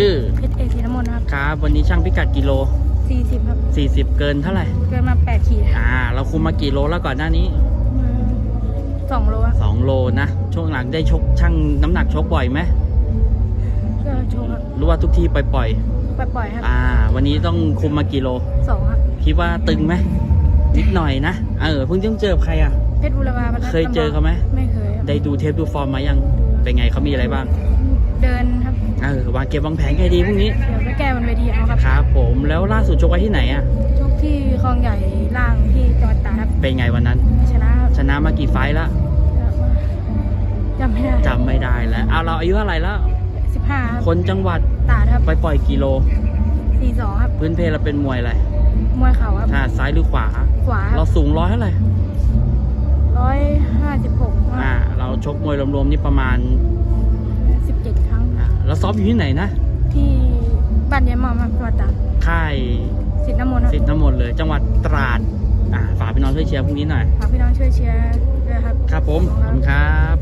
ชื่อเพชรเอกศรีน้ำมนต์ครับครับวันนี้ช่างพิกัดกิโลสี่สิบครับ 40 เกินเท่าไหร่ เกินมาแปดขีดอ่า เราคุมมากี่โลแล้วก่อนหน้านี้อืมสองโลครับ2โลนะ ช่วงหลังได้ชกช่างน้ำหนักชกบ่อยไหมก็โชว์ครับหรู้ว่าทุกที่ปล่อยปล่อยๆครับๆอ่า วันนี้ต้องคุมมากี่โลสองครับคิดว่าตึงไหมนิดหน่อยนะเออเพิ่งต้องเจอใครอะเพชรบุรพาบรรทัดเคยเจอเขาไหมไม่เคยครับได้ดูเทปดูฟอร์มมายัง เป็นไงเขามีอะไรบ้าง เดินครับ เออวางเก็บวางแผนไงดีพรุ่งนี้ เดี๋ยวไปแก้บนเวทีเอาครับครับผมแล้วล่าสุดชกไว้ที่ไหนอะ ชกที่คลองใหญ่ล่างที่จังหวัดตราดครับเป็นไงวันนั้น ชนะครับชนะมากี่ไฟท์ละจำไม่ได้จำไม่ได้แล้วเอาเราอายุเท่าไหร่แล้ว สิบห้าครับคนจังหวัดตราดครับไปปล่อยกิโล สี่สองครับพื้นเพเราเป็นมวยอะไรมวยเข่าครับถ้าซ้ายหรือขวา ขวาเราสูงร้อยเท่าไหร่ร้อยห้าสิบหกอ่าเราชกมวยรวมๆนี่ประมาณสิบเจ็ดครั้ง อ่าเราซ้อมอยู่ที่ไหนนะ ที่บ้านยายหมอมครับจังหวัดตราดค่ายสิทธิน้ำมนต์ครับสิทธิ์น้ำมนต์เลย จังหวัดตราด อ่าฝากพี่น้องช่วยเชียร์พรุ่งนี้หน่อย ฝากพี่น้องช่วยเชียร์ด้วยครับ ครับผมขอบคุณครับ